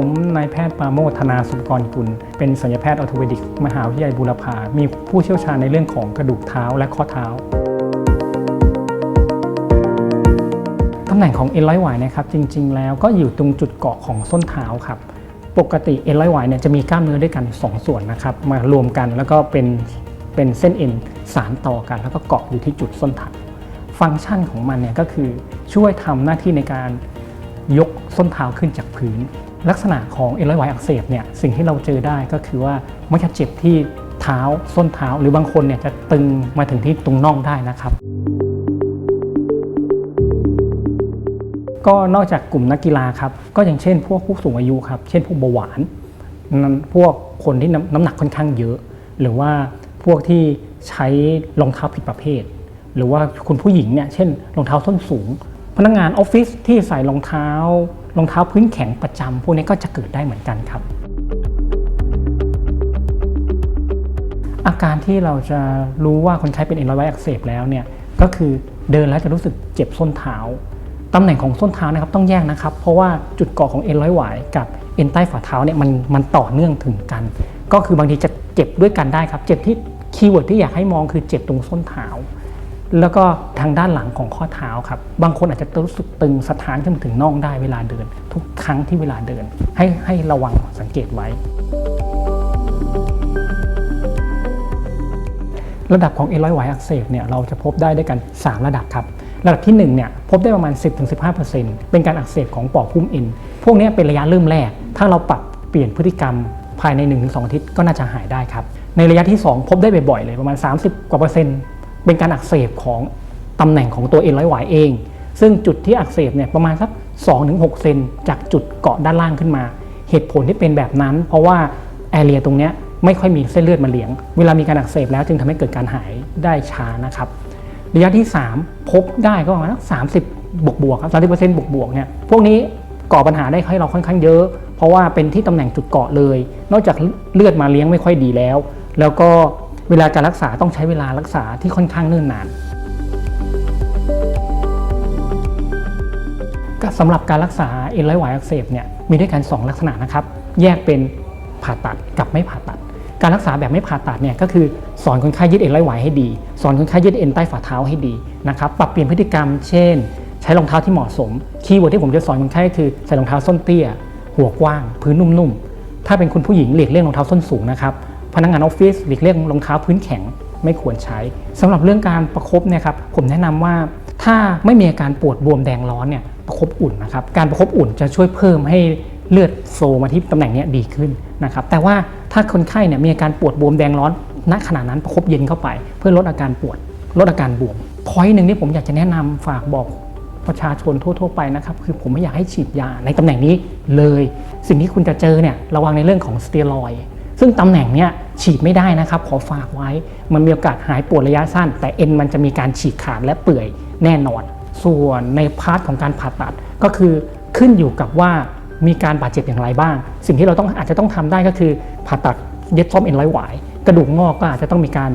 ผมนายแพทย์ปาโมธนาสุกรกุล เป็นศัลยแพทย์ออร์โทเปดิกมหาวิทยาลัยบูรพา มีผู้เชี่ยวชาญในเรื่องของกระดูกเท้าและข้อเท้าตำแหน่งของเอ็นร้อยหวายนะครับจริง ๆ แล้วก็อยู่ตรงจุดเกาะของส้นเท้าครับปกติเอ็นร้อยหวายเนี่ยจะมีกล้ามเนื้อด้วยกัน 2 ส่วนนะครับมารวมกันแล้วก็เป็นเป็นเส้นเอ็นสานต่อกัน แล้วก็เกาะอยู่ที่จุดส้นเท้าฟังก์ชันของมันเนี่ยก็คือช่วยทำหน้าที่ในการยกส้นเท้าขึ้นจากพื้น ลักษณะของเอ็นร้อยหวายอักเสบเนี่ยสิ่งที่เราเจอได้ก็คือว่ามันจะเจ็บที่เท้าส้นเท้า หรือบางคนเนี่ยจะตึงมาถึงที่ตรงน่องได้นะครับ ก็นอกจากกลุ่มนักกีฬาครับก็อย่างเช่น พวกผู้สูงอายุครับเช่นพวกเบาหวานพวกคนที่น้ำน้ำหนักค่อนข้างเยอะ หรือว่าพวกที่ใช้รองเท้าผิดประเภท หรือว่าคุณผู้หญิงเนี่ยเช่นรองเท้าส้นสูง พนักงานออฟฟิศที่ใส่รองเท้า รองเท้าพื้นแข็งประจำพวกนี้ก็จะเกิดได้เหมือนกันครับ อาการที่เราจะรู้ว่าคนไข้เป็นเอ็นร้อยไว้อักเสบแล้วเนี่ยก็คือเดินแล้วจะรู้สึกเจ็บส้นเท้าตำแหน่งของส้นเท้านะครับต้องแยกนะครับ เพราะว่าจุดเกาะของเอ็นร้อยหวายกับเอ็นใต้ฝ่าเท้าเนี่ยมันมันต่อเนื่องถึงกัน ก็คือบางทีจะเจ็บด้วยกันได้ครับ เจ็บที่คีย์เวิร์ดที่อยากให้มองคือเจ็บตรงส้นเท้า แล้วก็ทางด้านหลังของข้อเท้าครับ บางคนอาจจะรู้สึกตึงสะท้านขึ้นถึงน่องได้เวลาเดิน ทุกครั้งที่เวลาเดิน ให้ให้ระวังสังเกตไว้ ระดับของเอรอยไวอักเสบเนี่ยเราจะพบได้ด้วยกัน 3 ระดับครับ ระดับที่1เนี่ยพบได้ประมาณ 10-15%เป็นการอักเสบของปอดหุ้มเอ็นพวกนี้เป็นระยะเริ่มแรก ถ้าเราปรับเปลี่ยนพฤติกรรมภายใน 1-2อาทิตย์ก็น่าจะหายได้ครับในระยะที่ 2 พบได้บ่อยๆเลยประมาณ 30 กว่าเปอร์เซ็นต์ เป็นการอักเสบของตำแหน่งของตัวเอ็นร้อยหวเอง ซึ่งจุดที่อักเสบเนี่ยประมาณสัก2-6เซนจากจุดเกาะด้านล่างขึ้นมา เหตุผลที่เป็นแบบนั้น เพราะว่าแอเรียตรงเนี้ยไม่ค่อยมีเส้นเลือดมาเลี้ยง เวลามีการอักเสบแล้วจึงทำให้เกิดการหายได้ช้านะครับระยะที่ 3 พบได้ก็ประมาณสัก30บบวกบวกครับ30%บเปอร์เซ็นต์บวกบวกเนี่ยพวกนี้ก่อปัญหาได้ให้เราค่อนข้างเยอะ เพราะว่าเป็นที่ตำแหน่งจุดเกาะเลย นอกจากเลือดมาเลี้ยงไม่ค่อยดีแล้ว แล้วก็ เวลาการรักษาต้องใช้เวลารักษาที่ค่อนข้างเนิ่นนาน ก็สำหรับการรักษาเอ็นร้อยหวายอักเสบเนี่ยมีด้วยกัน 2 ลักษณะนะครับ แยกเป็นผ่าตัดกับไม่ผ่าตัด การรักษาแบบไม่ผ่าตัดเนี่ยก็คือสอนคนไข้ยืดเอ็นร้อยหวายให้ดี สอนคนไข้ยืดเอ็นใต้ฝ่าเท้าให้ดีนะครับปรับเปลี่ยนพฤติกรรม เช่น ใช้รองเท้าที่เหมาะสม คีย์เวิร์ดที่ผมจะสอนคนไข้คือใส่รองเท้าส้นเตี้ย หัวกว้าง พื้นนุ่มๆถ้าเป็นคุณผู้หญิงหลีกเลี่ยงรองเท้าส้นสูงนะครับ พนักงานออฟฟิศหลีกเลี่ยงรองเท้าพื้นแข็งไม่ควรใช้สำหรับเรื่องการประคบเนี่ยครับผมแนะนำว่าถ้าไม่มีอาการปวดบวมแดงร้อนเนี่ยประคบอุ่นนะครับการประคบอุ่นจะช่วยเพิ่มให้เลือดโซมาที่ตำแหน่งนี้ดีขึ้นนะครับแต่ว่าถ้าคนไข้เนี่ยมีอาการปวดบวมแดงร้อนณขณะนั้นประคบเย็นเข้าไป เพื่อลดอาการปวดลดอาการบวมพอยหนึ่งที่ผมอยากจะแนะนำฝากบอกประชาชนทั่ว ๆ ไปนะครับคือผมไม่อยากให้ฉีดยาในตำแหน่งนี้เลย สิ่งที่คุณจะเจอเนี่ยระวังในเรื่องของสเตียรอยด์ ซึ่งตำแหน่งเนี้ยฉีดไม่ได้นะครับ ขอฝากไว้ มันมีโอกาสหายปวดระยะสั้น แต่เอ็นมันจะมีการฉีกขาดและเปื่อยแน่นอน ส่วนในพาร์ทของการผ่าตัดก็คือขึ้นอยู่กับว่ามีการบาดเจ็บอย่างไรบ้าง สิ่งที่เราต้องอาจจะต้องทำได้ก็คือผ่าตัดเย็บซ่อมเอ็นร้อยหวาย กระดูกงอกก็อาจจะต้องมีการ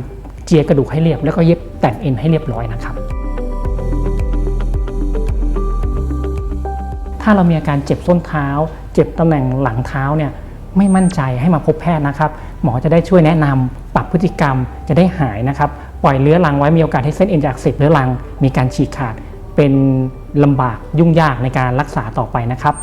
เจียกระดูกให้เรียบ แล้วก็เย็บแต่งเอ็นให้เรียบร้อยนะครับ ถ้าเรามีอาการเจ็บส้นเท้า เจ็บตำแหน่งหลังเท้าเนี่ย ไม่มั่นใจให้มาพบแพทย์นะครับ หมอจะได้ช่วยแนะนำปรับพฤติกรรมจะได้หายนะครับ ปล่อยเลื้อรังไว้มีโอกาสให้เส้นเอ็นจากเสบเลื้อรังมีการฉีกขาด เป็นลำบากยุ่งยากในการรักษาต่อไปนะครับ